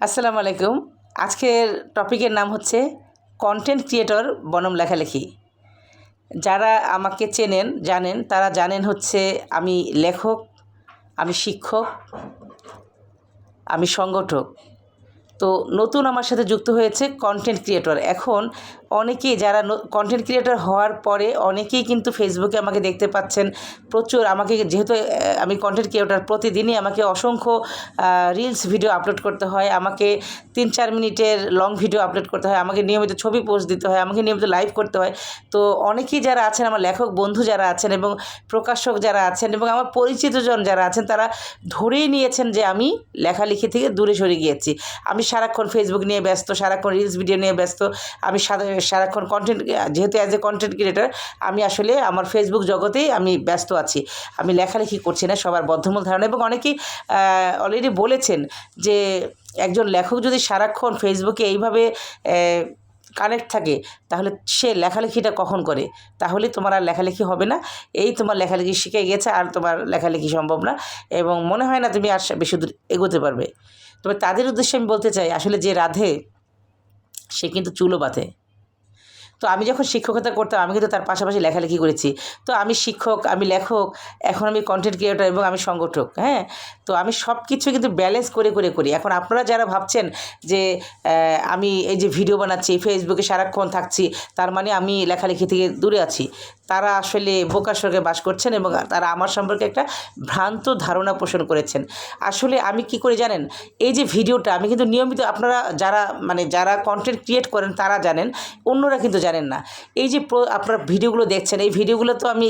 আসসালামু আলাইকুম। আজকের টপিকের নাম হচ্ছে কন্টেন্ট ক্রিয়েটর বনম লেখালেখি। যারা আমাকে চেনেন, জানেন, তারা জানেন হচ্ছে আমি লেখক, আমি শিক্ষক, আমি সংগঠক। তো নতুন আমার সাথে যুক্ত হয়েছে কন্টেন্ট ক্রিয়েটর এখন অনেকেই যারা কন্টেন্ট ক্রিয়েটার হওয়ার পরে অনেকেই কিন্তু ফেসবুকে আমাকে দেখতে পাচ্ছেন। প্রচুর আমাকে যেহেতু আমি কন্টেন্ট ক্রিয়েটার প্রতিদিনই আমাকে অসংখ্য রিলস ভিডিও আপলোড করতে হয়। আমাকে তিন চার মিনিটের লং ভিডিও আপলোড করতে হয়। আমাকে নিয়মিত ছবি পোস্ট দিতে হয়। আমাকে নিয়মিত লাইভ করতে হয়। তো অনেকেই যারা আছেন, আমার লেখক বন্ধু যারা আছেন এবং প্রকাশক যারা আছেন এবং আমার পরিচিতজন যারা আছেন, তারা ধরেই নিয়েছেন যে আমি লেখালেখি থেকে দূরে সরে গিয়েছি। আমি সারাক্ষণ ফেসবুক নিয়ে ব্যস্ত, সারাক্ষণ রিলস ভিডিও নিয়ে ব্যস্ত। আমি সারা- সারাক্ষণ কন্টেন্ট যেহেতু অ্যাজ এ কন্টেন্ট ক্রিয়েটার আমি আসলে আমার ফেসবুক জগতেই আমি ব্যস্ত আছি। আমি লেখালেখি করছি না, সবার বদ্ধমূল ধারণা। এবং অনেকেই অলরেডি বলেছেন যে একজন লেখক যদি সারাক্ষণ ফেসবুকে এইভাবে কানেক্ট থাকে, তাহলে সে লেখালেখিটা কখন করে? তাহলে তোমার আর লেখালেখি হবে না। এই তোমার লেখালেখি শিখে গেছে, আর তোমার লেখালেখি সম্ভব না। এবং মনে হয় না তুমি আর বেশি দূর এগোতে পারবে। তবে তাদের উদ্দেশ্যে আমি বলতে চাই, আসলে যে রাধে, সে কিন্তু চুলো বাঁধে। তো আমি যখন শিক্ষকতা করতাম, আমি কিন্তু তার পাশাপাশি লেখালেখি করেছি। তো আমি শিক্ষক, আমি লেখক, এখন আমি কন্টেন্ট ক্রিয়েটার এবং আমি সংগঠক হ্যাঁ? তো আমি সব কিছু কিন্তু ব্যালেন্স করে করে, করি। এখন আপনারা যারা ভাবছেন যে আমি এই যে ভিডিও বানাচ্ছি ফেসবুকে সারাক্ষণ থাকছি, তার মানে আমি লেখালেখি থেকে দূরে আছি। তারা আসলে বোকার স্বর্গে বাস করছেন এবং তারা আমার সম্পর্কে একটা ভ্রান্ত ধারণা পোষণ করেছেন। আসলে আমি কি করে জানেন? এই যে ভিডিওটা আমি কিন্তু নিয়মিত আপনারা যারা মানে যারা কন্টেন্ট ক্রিয়েট করেন তারা জানেন, অন্যরা কিন্তু জানেন না। এই যে আপনারা ভিডিওগুলো দেখছেন, এই ভিডিওগুলো তো আমি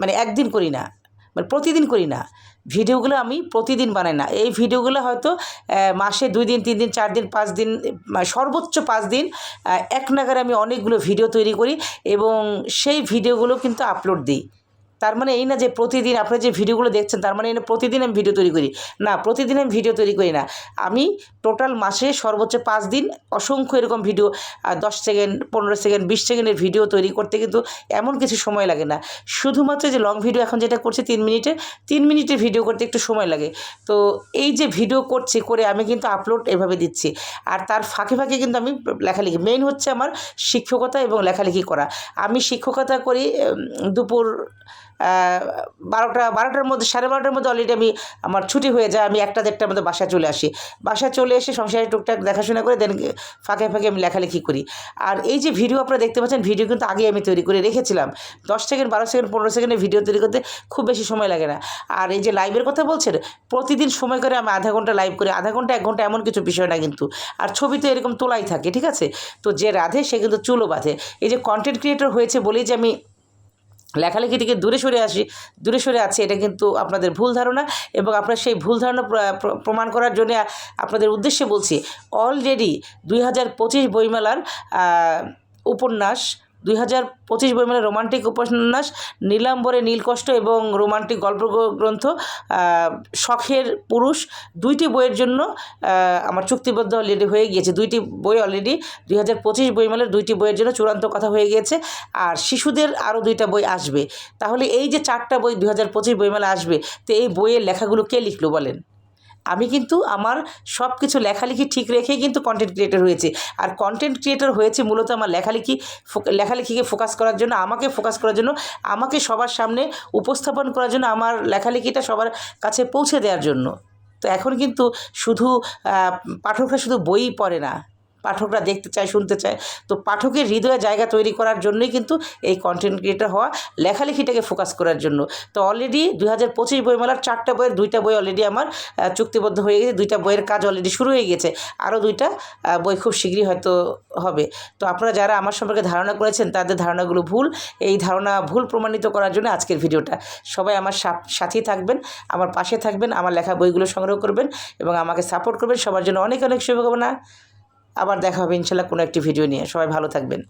মানে একদিন করি না। মানে প্রতিদিন করি না। ভিডিওগুলো আমি প্রতিদিন বানাই না। এই ভিডিওগুলো হয়তো মাসে দুই দিন, তিন দিন, চার দিন, পাঁচ দিন সর্বোচ্চ পাঁচ দিন এক নাগারে আমি অনেকগুলো ভিডিও তৈরি করি এবং সেই ভিডিওগুলো কিন্তু আপলোড দিই। তার মানে এই না যে প্রতিদিন আপনারা যে ভিডিওগুলো দেখছেন, তার মানে এই না প্রতিদিন আমি ভিডিও তৈরি করি। না, প্রতিদিন আমি ভিডিও তৈরি করি না। আমি টোটাল মাসে সর্বোচ্চ পাঁচ দিন অসংখ্য এরকম ভিডিও দশ সেকেন্ড, পনেরো সেকেন্ড, বিশ সেকেন্ডের ভিডিও তৈরি করতে কিন্তু এমন কিছু সময় লাগে না। শুধুমাত্র যে লং ভিডিও এখন যেটা করছি তিন মিনিটের তিন মিনিটের ভিডিও করতে একটু সময় লাগে। তো এই যে ভিডিও করছি, করে আমি কিন্তু আপলোড এভাবে দিচ্ছি। আর তার ফাঁকে ফাঁকে কিন্তু আমি লেখালেখি মেইন হচ্ছে আমার শিক্ষকতা এবং লেখালেখি করা। আমি শিক্ষকতা করি দুপুর বারোটা, বারোটার মধ্যে, সাড়ে বারোটার মধ্যে অলরেডি আমি আমার ছুটি হয়ে যায়, আমি একটা দেড়টার মধ্যে বাসায় চলে আসি। বাসায় চলে এসে সংসারে টুকটাক দেখাশোনা করে দেন ফাঁকে ফাঁকে আমি লেখালেখি করি। আর এই যে ভিডিও আপনারা দেখতে পাচ্ছেন ভিডিও কিন্তু আগে আমি তৈরি করে রেখেছিলাম। দশ সেকেন্ড, বারো সেকেন্ড, পনেরো সেকেন্ডের ভিডিও তৈরি করতে খুব বেশি সময় লাগে না। আর এই যে লাইভের কথা বলছেন, প্রতিদিন সময় করে আমি আধা ঘণ্টা লাইভ করি। আধা ঘণ্টা, এক ঘণ্টা এমন কিছু বিষয় না কিন্তু। আর ছবি তো এরকম তোলাই থাকে, ঠিক আছে? তো যে রাধে, সে কিন্তু চুলো বাঁধে। এই যে কন্টেন্ট ক্রিয়েটর হয়েছে বলেই যে আমি লেখালেখি থেকে দূরে সরে আসি, দূরে সরে আছে, এটা কিন্তু আপনাদের ভুল ধারণা এবং আপনার সেই ভুল ধারণা প্র- প্র- প্রমাণ করার জন্য আপনাদের উদ্দেশ্যে বলছি অলরেডি দুই হাজার পঁচিশ বইমেলার উপন্যাস দুই হাজার পঁচিশ বইমেলার রোমান্টিক উপন্যাস নীলাম্বরে নীলকষ্ট এবং রোমান্টিক গল্প গ্রন্থ শখের পুরুষ দুইটি বইয়ের জন্য আমার চুক্তিবদ্ধ অলরেডি হয়ে গিয়েছে। দুইটি বই অলরেডি দুই হাজার পঁচিশ বইমেলার দুইটি বইয়ের জন্য চূড়ান্ত কথা হয়ে গিয়েছে। আর শিশুদের আরও দুইটা বই আসবে। তাহলে এই যে চারটা বই দু হাজার পঁচিশ বইমেলা আসবে, তো এই বইয়ের লেখাগুলো কে লিখলো বলেন? আমি কিন্তু আমার সব কিছু লেখালেখি ঠিক রেখেই কিন্তু কন্টেন্ট ক্রিয়েটর হয়েছে। আর কন্টেন্ট ক্রিয়েটার হয়েছে মূলত আমার লেখালেখি লেখালেখিকে ফোকাস করার জন্য, আমাকে ফোকাস করার জন্য, আমাকে সবার সামনে উপস্থাপন করার জন্য, আমার লেখালেখিটা সবার কাছে পৌঁছে দেওয়ার জন্য। তো এখন কিন্তু শুধু পাঠকরা শুধু বই পড়ে না। পাঠকরা দেখতে চায়, শুনতে চায়। তো পাঠকের হৃদয়ে জায়গা তৈরি করার জন্যই কিন্তু এই কন্টেন্ট ক্রিয়েটর হওয়া, লেখালেখিটাকে ফোকাস করার জন্য। তো অলরেডি দুই হাজার পঁচিশ বইমেলার চারটা বইয়ের দুইটা বই অলরেডি আমার চুক্তিবদ্ধ হয়ে গেছে। দুইটা বইয়ের কাজ অলরেডি শুরু হয়ে গেছে। আরও দুইটা বই খুব শীঘ্রই হয়তো হবে। তো আপনারা যারা আমার সম্পর্কে ধারণা করেছেন, তাদের ধারণাগুলো ভুল। এই ধারণা ভুল প্রমাণিত করার জন্য আজকের ভিডিওটা। সবাই আমার সাথেই থাকবেন, আমার পাশে থাকবেন, আমার লেখা বইগুলো সংগ্রহ করবেন এবং আমাকে সাপোর্ট করবেন। সবার জন্য অনেক অনেক শুভকামনা। আবার দেখা হবে ইনশাল্লাহ কোনো একটি ভিডিও নিয়ে। সবাই ভালো থাকবেন।